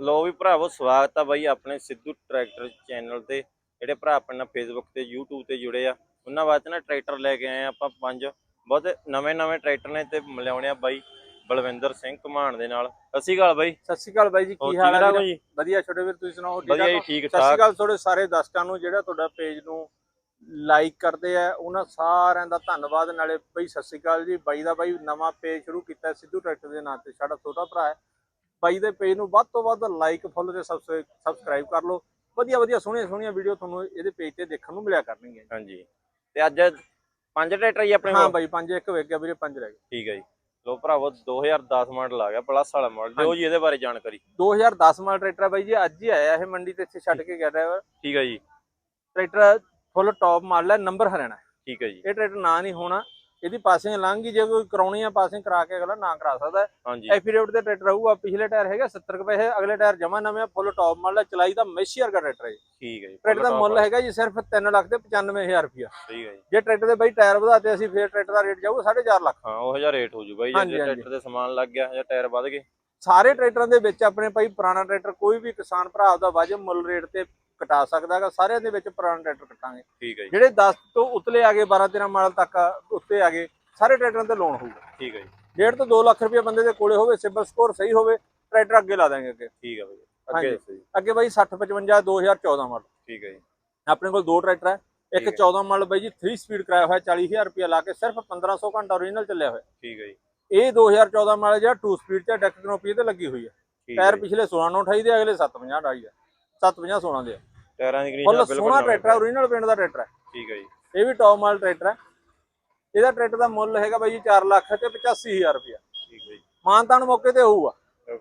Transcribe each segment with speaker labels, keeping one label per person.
Speaker 1: ਲੋ ਵੀ ਭਰਾਵੋ ਸਵਾਗਤ ਆ ਬਾਈ ਆਪਣੇ ਸਿੱਧੂ ਟਰੈਕਟਰ ਚੈਨਲ ਤੇ। ਜਿਹੜੇ ਭਰਾ ਆਪਣੇ ਨਾਲ ਫੇਸਬੁੱਕ ਤੇ YouTube ਤੇ ਜੁੜੇ ਆ। ਉਹਨਾਂ ਵਾਸਤੇ ਨਾ ਟਰੈਕਟਰ ਲੈ ਕੇ ਆਏ ਆ ਆਪਾਂ ਪੰਜ। ਬਹੁਤ ਨਵੇਂ ਨਵੇਂ ਟਰੈਕਟਰ ਨੇ ਤੇ ਮਿਲਾਉਣੇ ਆ ਬਾਈ ਬਲਵਿੰਦਰ ਸਿੰਘ ਘਮਾਣ ਦੇ ਨਾਲ। ਸਤਿ ਸ਼੍ਰੀ ਅਕਾਲ ਬਾਈ।
Speaker 2: ਸਤਿ ਸ਼੍ਰੀ ਅਕਾਲ ਬਾਈ ਜੀ ਕੀ ਹਾਲ ਹੈ?
Speaker 1: ਜੀ?
Speaker 2: ਵਧੀਆ ਛੋਟੇ ਵੀਰ ਤੁਸੀਂ ਸੁਣਾਓ
Speaker 1: ਵਧੀਆ ਜੀ
Speaker 2: ਠਾਕ?
Speaker 1: ਠੀਕ
Speaker 2: ਸਤਿ ਸ਼੍ਰੀ ਅਕਾਲ ਤੁਹਾਡੇ ਸਾਰੇ ਦਰਸ਼ਕਾਂ ਨੂੰ ਜਿਹੜਾ ਤੁਹਾਡਾ ਪੇਜ ਨੂੰ ਲਾਈਕ ਕਰਦੇ ਆ ਉਹਨਾਂ ਸਾਰਿਆਂ ਦਾ ਧੰਨਵਾਦ। ਨਾਲੇ ਬਾਈ ਸਤਿ ਸ਼੍ਰੀ ਅਕਾਲ ਜੀ। ਬਾਈ ਦਾ ਬਾਈ ਨਵਾਂ ਪੇਜ ਸ਼ੁਰੂ ਕੀਤਾ ਸਿੱਧੂ ਟਰੈਕਟਰ ਦੇ ਨਾਂ ਤੇ। ਸਾਡਾ ਛੋਟਾ ਭਰਾ ਹੈ। ਬਾਈ ਦੇ ਪੇਜ ਨੂੰ ਵੱਧ ਤੋਂ ਵੱਧ ਲਾਈਕ ਫੋਲੋ ਤੇ ਸਬਸਕ੍ਰਾਈਬ ਕਰ ਲਓ। ਵਧੀਆ ਵਧੀਆ ਸੋਹਣੀਆਂ ਸੋਹਣੀਆਂ ਵੀਡੀਓ ਤੁਹਾਨੂੰ ਇਹਦੇ ਪੇਜ ਤੇ ਦੇਖਣ ਨੂੰ ਮਿਲਿਆ ਕਰਨਗੀਆਂ
Speaker 1: ਹਾਂਜੀ। ਤੇ ਅੱਜ ਪੰਜ ਟਰੈਕਟਰ ਹੀ ਆਪਣੇ
Speaker 2: ਹਾਂ ਬਾਈ ਪੰਜ ਇੱਕ ਵੇਖ ਗਿਆ ਵੀਰੇ ਪੰਜ ਰਹਿ ਗਏ।
Speaker 1: ਠੀਕ ਹੈ ਜੀ। ਲੋ ਭਰਾਵੋ 2010 ਮਾਡਲ ਆ ਗਿਆ ਪਲੱਸ ਵਾਲਾ ਮਾਡਲ ਦਿਓ ਜੀ ਇਹਦੇ ਬਾਰੇ ਜਾਣਕਾਰੀ।
Speaker 2: 2010 ਮਾਡਲ ਟਰੈਕਟਰ ਹੈ ਬਾਈ ਜੀ ਅੱਜ ਹੀ ਆਇਆ ਇਹ ਮੰਡੀ ਤੇ ਇੱਥੇ ਛੱਡ ਕੇ ਗਿਆ ਡਰਾਈਵਰ
Speaker 1: ਠੀਕ ਹੈ ਜੀ।
Speaker 2: ਟਰੈਕਟਰ ਫੁੱਲ ਟੌਪ ਮਾਡਲ ਹੈ ਨੰਬਰ ਹਰਿਆਣਾ।
Speaker 1: ਠੀਕ ਹੈ ਜੀ।
Speaker 2: ਇਹ ਟਰੈਕਟਰ ਨਾ ਨਹੀਂ ਹੋਣਾ ਇਹਦੀ ਪਾਸਿੰਗ ਲੰਘ ਗਈ ਜੇ ਕੋਈ ਕਰਾਉਣੀ ਆ ਪਾਸਿੰਗ ਕਰਾ ਕੇ ਅਗਲਾ ਨਾ ਕਰਾ ਸਕਦਾ ਹੈ।
Speaker 1: ਹਾਂਜੀ।
Speaker 2: ਐਫੀਡੇਵਿਟ ਤੇ ਟਰੈਕਟਰ ਆਊਗਾ ਪਿਛਲੇ ਟਾਇਰ ਹੈਗਾ 70 ਕੁ ਪੈਸੇ ਅਗਲੇ ਟਾਇਰ ਜਮਾ ਨਵੇਂ ਫੁੱਲ ਟੌਪ ਮਾਡਲ ਹੈ ਚਲਾਈ ਦਾ ਮੈਸੀ ਵਰਗਾ ਟਰੈਕਟਰ ਹੈ
Speaker 1: ਠੀਕ ਹੈ ਜੀ
Speaker 2: ਟਰੈਕਟਰ ਦਾ ਮੁੱਲ ਹੈਗਾ ਜੀ ਸਿਰਫ 3 ਲੱਖ ਤੇ 95000 ਰੁਪਇਆ।
Speaker 1: ਠੀਕ ਹੈ ਜੀ।
Speaker 2: ਜੇ ਟਰੈਕਟਰ ਦੇ ਬਾਈ ਟਾਇਰ ਵਧਾਤੇ ਅਸੀਂ ਫੇਰ ਟਰੈਕਟਰ ਦਾ ਰੇਟ ਜਾਊਗਾ 4.5 ਲੱਖ।
Speaker 1: ਹਾਂ ਉਹ ਹਜ਼ਾਰ ਰੇਟ ਹੋ ਜੂ ਬਾਈ ਜੇ। ਟਰੈਕਟਰ ਦੇ ਸਮਾਨ ਲੱਗ ਗਿਆ ਜਾਂ ਟਾਇਰ ਵੱਧ ਗਏ।
Speaker 2: ਸਾਰੇ ਟਰੈਕਟਰਾਂ ਦੇ ਵਿੱਚ ਆਪਣੇ ਭਾਈ ਪੁਰਾਣਾ ਟਰੈਕਟਰ ਕੋਈ ਵੀ ਕਿਸਾਨ ਭਰਾ ਆਪਦਾ ਵਾਜਬ ਮੁੱਲ ਰੇਟ ਤੇ ਕਟਾ ਸਕਦਾ ਹੈਗਾ ਸਾਰਿਆਂ ਦੇ ਵਿੱਚ ਪੁਰਾਣਾ ਟਰੈਕਟਰ ਕਟਾਂਗੇ।
Speaker 1: ਠੀਕ ਹੈ
Speaker 2: ਜਿਹੜੇ 10 ਤੋਂ ਉਤਲੇ ਆ ਗਏ 12 13 ਮਾਡਲ ਤੱਕ ਉੱਤੇ ਆ ਗਏ ਸਾਰੇ ਟਰੈਕਟਰਾਂ ਤੇ ਲੋਨ ਹੋਊਗਾ।
Speaker 1: ਠੀਕ ਹੈ ਜੀ।
Speaker 2: ਡੇਢ ਤੋਂ 2 ਲੱਖ ਰੁਪਏ ਬੰਦੇ ਦੇ ਕੋਲੇ ਹੋਵੇ ਸਿਬਲ ਸਕੋਰ ਸਹੀ ਹੋਵੇ ਟਰੈਕਟਰ ਅੱਗੇ ਲਾ ਦਾਂਗੇ ਅੱਗੇ।
Speaker 1: ਠੀਕ ਹੈ ਬਾਈ। ਅੱਗੇ ਦੱਸੋ ਜੀ।
Speaker 2: ਅੱਗੇ ਬਾਈ 60 55 2014 ਮਾਡਲ।
Speaker 1: ਠੀਕ ਹੈ ਜੀ।
Speaker 2: ਆਪਣੇ ਕੋਲ ਦੋ ਟਰੈਕਟਰ ਹੈ। ਇੱਕ
Speaker 1: ਠੀਕ ਹੈ।
Speaker 2: 14 ਮਾਡਲ ਬਾਈ ਜੀ 3 ਸਪੀਡ ਕਰਾਇਆ ਹੋਇਆ 40000 ਰੁਪਏ ਲਾ ਕੇ ਸਿਰਫ 1500 ਘੰਟਾ ਓਰੀਜਨਲ ਚੱਲਿਆ ਹੋਇਆ।
Speaker 1: ਠੀਕ ਹੈ ਜੀ।
Speaker 2: ਇਹ 2014 ਮਾਡਲ ਜਿਹੜਾ 2 ਸਪੀਡ ਤੇ ਡੈਕ ਕਨੋਪੀ ਤੇ ਲੱਗੀ ਹੋਈ ਹੈ। ਟਾਇਰ। ਪਿਛਲੇ 16 ਨੂੰ 28 ਦੇ ਅਗਲੇ 750 28 ਦੇ। 750 16 ਦੇ
Speaker 1: ਟਾਇਰਾਂ ਦੀ ਗਰੀਨ
Speaker 2: ਸੋਹਣਾ ਟਰੈਕਟਰ ਹੈ ਓਰੀਜਨਲ ਪਿੰਡ ਦਾ ਟਰੈਕਟਰ ਹੈ।
Speaker 1: ਠੀਕ ਹੈ ਜੀ।
Speaker 2: ਇਹ ਵੀ ਟੌਪ ਮਾਡਲ ਟਰੈਕਟਰ ਹੈ। ਇਹਦਾ ਟਰੈਕਟਰ ਦਾ ਮੁੱਲ ਹੈਗਾ ਬਾਈ ਜੀ 4 ਲੱਖ ਤੇ 85000 ਰੁਪਏ
Speaker 1: ਠੀਕ ਹੈ ਜੀ।
Speaker 2: ਮਾਨਤਾਨ ਮੌਕੇ ਤੇ ਹੋਊਗਾ।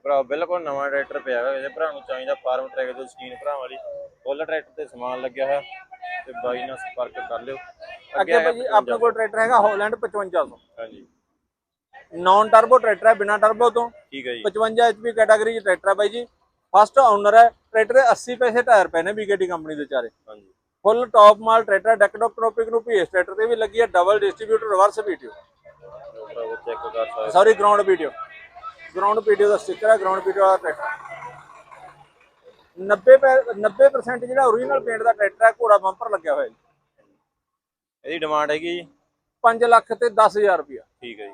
Speaker 1: ਭਰਾ ਬਿਲਕੁਲ ਨਵਾਂ ਟਰੈਕਟਰ ਪਿਆ ਹੋਇਆ ਇਹਦੇ ਭਰਾ ਨੂੰ ਚਾਹੀਦਾ ਫਾਰਮ ਟਰੈਕ ਤੋਂ ਸਕੀਨ ਭਰਾ ਵਾਲੀ। ਫੁੱਲ ਟਰੈਕਟਰ ਤੇ ਸਮਾਨ ਲੱਗਿਆ ਹੋਇਆ ਤੇ ਬਾਈ ਨਾਲ ਸੰਪਰਕ ਕਰ ਲਿਓ।
Speaker 2: ਅੱਗੇ ਬਾਈ ਜੀ ਆਪਣੇ ਕੋਲ ਟਰੈਕਟਰ ਹੈਗਾ ਹਾਲੈਂਡ 5500
Speaker 1: ਹਾਂਜੀ।
Speaker 2: ਨਾਨ ਟਰਬੋ ਟਰੈਕਟਰ ਹੈ ਬਿਨਾ ਟਰਬੋ ਤੋਂ।
Speaker 1: ਠੀਕ ਹੈ ਜੀ।
Speaker 2: 55 HP ਕੈਟਾਗਰੀ ਚ ਟਰੈਕਟਰ ਹੈ ਬਾਈ ਜੀ। ਫਸਟ ਓਨਰ ਹੈ ਟਰੈਕਟਰ ਦੇ 80 ਪੈਸੇ ਟਾਇਰ ਪਏ ਨੇ BKT ਕੰਪਨੀ ਦੇ ਚਾਰੇ
Speaker 1: ਹਾਂਜੀ।
Speaker 2: ਫੁੱਲ ਟੌਪ ਮਾਲ ਟਰੈਕਟਰ ਡੈਕ ਡਾਕਟਰੋਪਿਕ ਨੂੰ ਵੀ ਇਸ ਟਰੈਕਟਰ ਤੇ ਵੀ ਲੱਗੀ ਹੈ ਡਬਲ ਡਿਸਟ੍ਰੀਬਿਊਟਰ ਰਿਵਰਸ ਵੀਡੀਓ
Speaker 1: ਭਰਾ ਉਹ ਚੈੱਕ ਕਰ ਸਕਦੇ
Speaker 2: sorry ground video ground video ਦਾ ਸਟicker ਹੈ ਗਰਾਊਂਡ ਵੀਡੀਓ ਦਾ ਟਰੈਕਟਰ। 90 ਪੈ- 90% ਜਿਹੜਾ ਓਰੀਜਨਲ ਪੇਂਟ ਦਾ ਟਰੈਕਟਰ ਹੈ ਘੋੜਾ ਬੰਪਰ ਲੱਗਿਆ ਹੋਇਆ ਜੀ।
Speaker 1: ਇਹਦੀ ਡਿਮਾਂਡ ਹੈਗੀ ਜੀ?
Speaker 2: 5 ਲੱਖ ਤੇ 10000 ਰੁਪਇਆ।
Speaker 1: ਠੀਕ ਹੈ ਜੀ।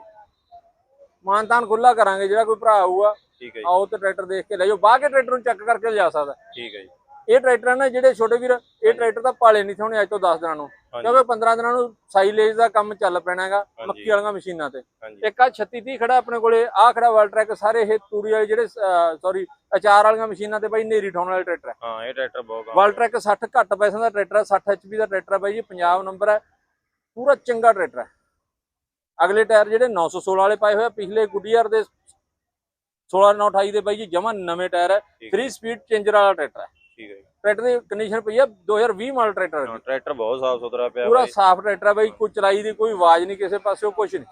Speaker 2: ਮਾਨਤਾਨ ਖੁੱਲਾ ਕਰਾਂਗੇ ਜਿਹੜਾ ਕੋਈ ਭਰਾ ਆਊਗਾ
Speaker 1: ਠੀਕ ਹੈ ਜੀ।
Speaker 2: ਆਓ ਤੇ ਟਰੈਕਟਰ ਦੇਖ ਕੇ ਲੈ ਜਾਓ ਬਾਅਦ ਕੇ ਟਰੈਕਟਰ ਨੂੰ ਚੈੱਕ ਕਰਕੇ ਲਿਜਾ ਸਕਦਾ।
Speaker 1: ਠੀਕ ਹੈ ਜੀ।
Speaker 2: ਇਹ ਟਰੈਕਟਰ ਨੇ ਜਿਹੜੇ ਛੋਟੇ ਵੀਰ ਇਹ ਟਰੈਕਟਰ ਤਾਂ ਪਾਲੇ ਨਹੀਂ ਥੋਣੇ ਅੱਜ ਤੋਂ 10 ਦਿਨਾਂ ਨੂੰ। ਕਿਉਂਕਿ 15 ਦਿਨਾਂ ਨੂੰ ਸਾਈਲੇਜ ਦਾ ਕੰਮ ਚੱਲ ਪੈਣਾ ਹੈਗਾ। ਮੱਕੀ ਵਾਲੀਆਂ ਮਸ਼ੀਨਾਂ ਤੇ। ਇੱਕ ਆ 36 30 ਖੜਾ ਆਪਣੇ ਕੋਲੇ ਆ ਖੜਾ ਵਰਲਡ ਟਰੈਕ ਸਾਰੇ ਇਹ ਤੂੜੀ ਵਾਲੇ ਜਿਹੜੇ ਸੌਰੀ ਅਚਾਰ ਵਾਲੀਆਂ ਮਸ਼ੀਨਾਂ ਤੇ ਬਾਈ ਨੇਰੀ ਠਾਉਣ ਵਾਲੇ ਟਰੈਕਟਰ ਹੈ।
Speaker 1: ਹਾਂ ਇਹ ਟਰੈਕਟਰ ਬਹੁਤ
Speaker 2: ਵਰਲਡ ਟਰੈਕ 60 ਘੱਟ ਪੈਸਿਆਂ ਦਾ ਟਰੈਕਟਰ ਹੈ 60 HP ਦਾ ਟਰੈਕਟਰ ਹੈ ਬਾਈ ਜੀ ਪੰਜਾਬ ਨੰਬਰ ਹੈ ਪੂਰਾ ਚੰਗਾ ਟਰੈਕਟਰ ਹੈ। ਅਗਲੇ ਟਾਇਰ ਜਿਹੜੇ 916 ਵਾਲੇ ਪਾਏ ਹੋਏ ਆ ਪਿਛਲੇ ਗੁੱਡੀਅਰ ਦੇ 16 928 ਦੇ ਬਾਈ ਜੀ ਜਮਾ ਨਵੇਂ ਟਾਇਰ ਹੈ
Speaker 1: ਠੀਕ
Speaker 2: 3 ਸਪੀਡ ਚੇਂਜਰ ਵਾਲਾ ਟਰੈਕਟਰ ਹੈ।
Speaker 1: ਠੀਕ ਹੈ ਜੀ।
Speaker 2: ਟਰੈਕਟਰ ਦੀ ਕੰਡੀਸ਼ਨ ਪਈ ਹੈ 2020 ਮਾਡਲ ਟਰੈਕਟਰ ਹੈ
Speaker 1: ਟਰੈਕਟਰ ਬਹੁਤ ਸਾਫ਼ ਸੁਥਰਾ ਪਿਆ
Speaker 2: ਪੂਰਾ
Speaker 1: ਬਾਈ।
Speaker 2: ਸਾਫ਼ ਟਰੈਕਟਰ ਹੈ ਬਾਈ ਕੋਈ ਚਲਾਈ ਦੀ ਕੋਈ ਆਵਾਜ਼ ਨਹੀਂ ਕਿਸੇ ਪਾਸਿਓਂ ਕੁਝ ਨਹੀਂ।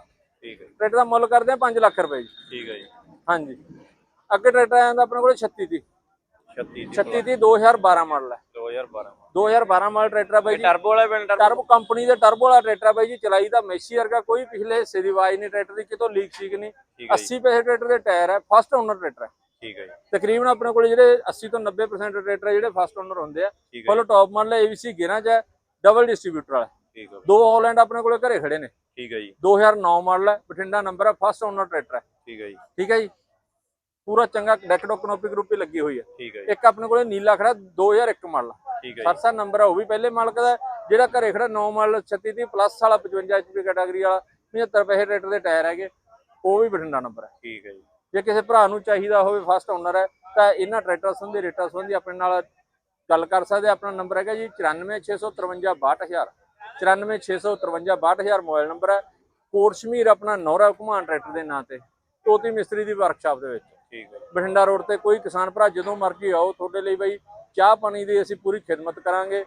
Speaker 1: ਠੀਕ ਹੈ ਜੀ।
Speaker 2: ਟਰੈਕਟਰ ਦਾ ਮੁੱਲ ਕਰਦੇ ਆ 5 ਲੱਖ ਰੁਪਏ ਜੀ।
Speaker 1: ਠੀਕ ਹੈ ਜੀ।
Speaker 2: ਹਾਂਜੀ। ਅੱਗੇ ਟਰੈਕਟਰ ਆ ਜਾਂਦਾ ਆਪਣੇ ਕੋਲ 36 ਦੀ
Speaker 1: 36 ਦੀ
Speaker 2: 36 ਦੀ 2012 ਮਾਡਲ ਹੈ
Speaker 1: 2012
Speaker 2: 2012 ਮਾਡਲ ਟਰੈਕਟਰ ਹੈ ਬਾਈ ਜੀ।
Speaker 1: ਟਰਬੋ ਵਾਲਾ ਪਿੰਡ ਟਰਬੋ
Speaker 2: ਟਰਬੋ ਕੰਪਨੀ ਦਾ ਟਰਬੋ ਵਾਲਾ ਟਰੈਕਟਰ ਹੈ ਬਾਈ ਜੀ ਚਲਾਈ ਦਾ ਮੈਸੀ ਵਰਗਾ ਕੋਈ ਪਿਛਲੇ ਹਿੱਸੇ ਦੀ ਆਵਾਜ਼ ਨਹੀਂ ਟਰੈਕਟਰ ਦੀ ਕਿਤੋਂ ਲੀਕ ਸੀਕ ਨਹੀਂ।
Speaker 1: ਠੀਕ ਹੈ ਜੀ।
Speaker 2: 80 ਪੈਸੇ ਟਰੈਕਟਰ ਦੇ ਟਾਇਰ ਹੈ ਫਸਟ ਓਨਰ ਟਰੈਕਟਰ ਹੈ
Speaker 1: ਠੀਕ ਹੈ ਜੀ।
Speaker 2: ਤਕਰੀਬਨ ਆਪਣੇ ਕੋਲ ਜਿਹੜੇ 80 ਤੋਂ 90% ਟਰੈਕਟਰ ਹੈ ਜਿਹੜੇ ਫਸਟ ਓਨਰ ਹੁੰਦੇ ਆ ਫੁੱਲ ਟੌਪ ਮਾਡਲ ABC ਗੇਅਰਾਂ 'ਚ ਹੈ ਡਬਲ ਡਿਸਟ੍ਰੀਬਿਊਟਰ ਵਾਲਾ
Speaker 1: ਠੀਕ ਹੈ
Speaker 2: ਦੋ ਹਾਲੈਂਡ ਆਪਣੇ ਕੋਲੇ ਘਰੇ ਖੜੇ ਨੇ।
Speaker 1: ਠੀਕ ਹੈ ਜੀ।
Speaker 2: 2009 ਮਾਡਲ ਹੈ ਬਠਿੰਡਾ ਨੰਬਰ ਹੈ ਫਸਟ ਓਨਰ ਟਰੈਕਟਰ ਹੈ।
Speaker 1: ਠੀਕ ਹੈ ਜੀ।
Speaker 2: ਠੀਕ ਹੈ ਜੀ। ਪੂਰਾ ਚੰਗਾ ਡੈਕ ਡੋਕਨੋਪਿਕ ਗਰੁੱਪ ਹੀ ਲੱਗੀ ਹੋਈ ਹੈ।
Speaker 1: ਠੀਕ ਹੈ
Speaker 2: ਇੱਕ ਆਪਣੇ ਕੋਲੇ ਨੀਲਾ ਖੜਾ 2001 ਮਾਡਲ
Speaker 1: ਠੀਕ ਹੈ
Speaker 2: ਸਰਸਾ ਨੰਬਰ ਹੈ ਉਹ ਵੀ ਪਹਿਲੇ ਮਾਲਕ ਦਾ। ਜਿਹੜਾ ਘਰੇ ਖੜਾ 9 ਮਾਡਲ 36 ਦੀ ਪਲੱਸ ਵਾਲਾ 55 ਐਚਪੀ ਕੈਟਾਗਰੀ ਵਾਲਾ 75 ਪੈਸੇ ਟਰੈਕਟਰ ਦੇ ਟਾਇਰ ਹੈਗੇ। ਉਹ ਵੀ ਬਠਿੰਡਾ ਨੰਬਰ ਹੈ।
Speaker 1: ਠੀਕ ਹੈ ਜੀ।
Speaker 2: ਜੇ ਕਿਸੇ ਭਰਾ ਨੂੰ ਚਾਹੀਦਾ ਹੋਵੇ ਫਸਟ ਓਨਰ ਹੈ ਤਾਂ ਇਹਨਾਂ ਟਰੈਕਟਰ ਸੰਬੰਧੀ ਰੇਟਾਂ ਸੰਬੰਧੀ ਆਪਣੇ ਨਾਲ ਗੱਲ ਕਰ ਸਕਦੇ ਆਪਣਾ ਨੰਬਰ ਹੈਗਾ ਜੀ 9465562000 9465562000 ਮੋਬਾਈਲ ਨੰਬਰ ਹੈ। ਕੋਟਸ਼ਮੀਰ ਆਪਣਾ ਨੌਰਾ ਘੁਮਾਨ ਟਰੈਕਟਰ ਦੇ ਨਾਂ ਤੇ ਤੋਤੀ ਮਿਸਤਰੀ ਦੀ ਵਰਕਸ਼ਾਪ ਦੇ ਵਿੱਚ।
Speaker 1: ਠੀਕ ਹੈ
Speaker 2: ਬਠਿੰਡਾ ਰੋਡ ਤੇ ਕੋਈ ਕਿਸਾਨ ਭਰਾ ਜਦੋਂ ਮਰਜ਼ੀ ਆਓ ਤੁਹਾਡੇ ਲਈ ਬਈ ਚਾਹ ਪਾਣੀ ਦੀ ਅਸੀਂ ਪੂਰੀ ਖਿਦਮਤ ਕਰਾਂਗੇ।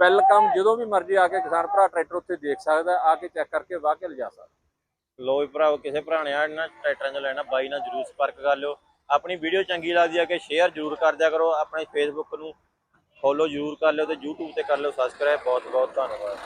Speaker 2: ਵੈਲਕਮ ਜਦੋਂ ਵੀ ਮਰਜ਼ੀ ਆ ਕੇ ਕਿਸਾਨ ਭਰਾ ਟਰੈਕਟਰ ਉੱਤੇ ਦੇਖ ਸਕਦਾ ਆ ਕੇ ਚੈੱਕ ਕਰਕੇ ਵਾਹ ਕੇ ਲਿਜਾ ਸਕਦਾ।
Speaker 1: ਲੋ ਭਰਾਓ ਕਿਸੇ ਭਰਾ ਨੇ ਆ ਇਹਨਾਂ ਟਰੈਕਟਰਾਂ 'ਚ ਲੈਣਾ, ਬਾਈ ਨਾਲ ਜਰੂਰ ਸੰਪਰਕ ਕਰ ਲਿਓ। ਆਪਣੀ ਵੀਡੀਓ ਚੰਗੀ ਲੱਗਦੀ ਹੈ ਕਿ ਸ਼ੇਅਰ ਜਰੂਰ ਕਰ ਦਿਆ ਕਰੋ। ਆਪਣੇ ਫੇਸਬੁੱਕ ਨੂੰ ਫੋਲੋ ਜਰੂਰ ਕਰ ਲਿਓ ਤੇ YouTube ਤੇ ਕਰ ਲਿਓ ਸਬਸਕ੍ਰਾਈਬ ਬਹੁਤ ਬਹੁਤ ਧੰਨਵਾਦ।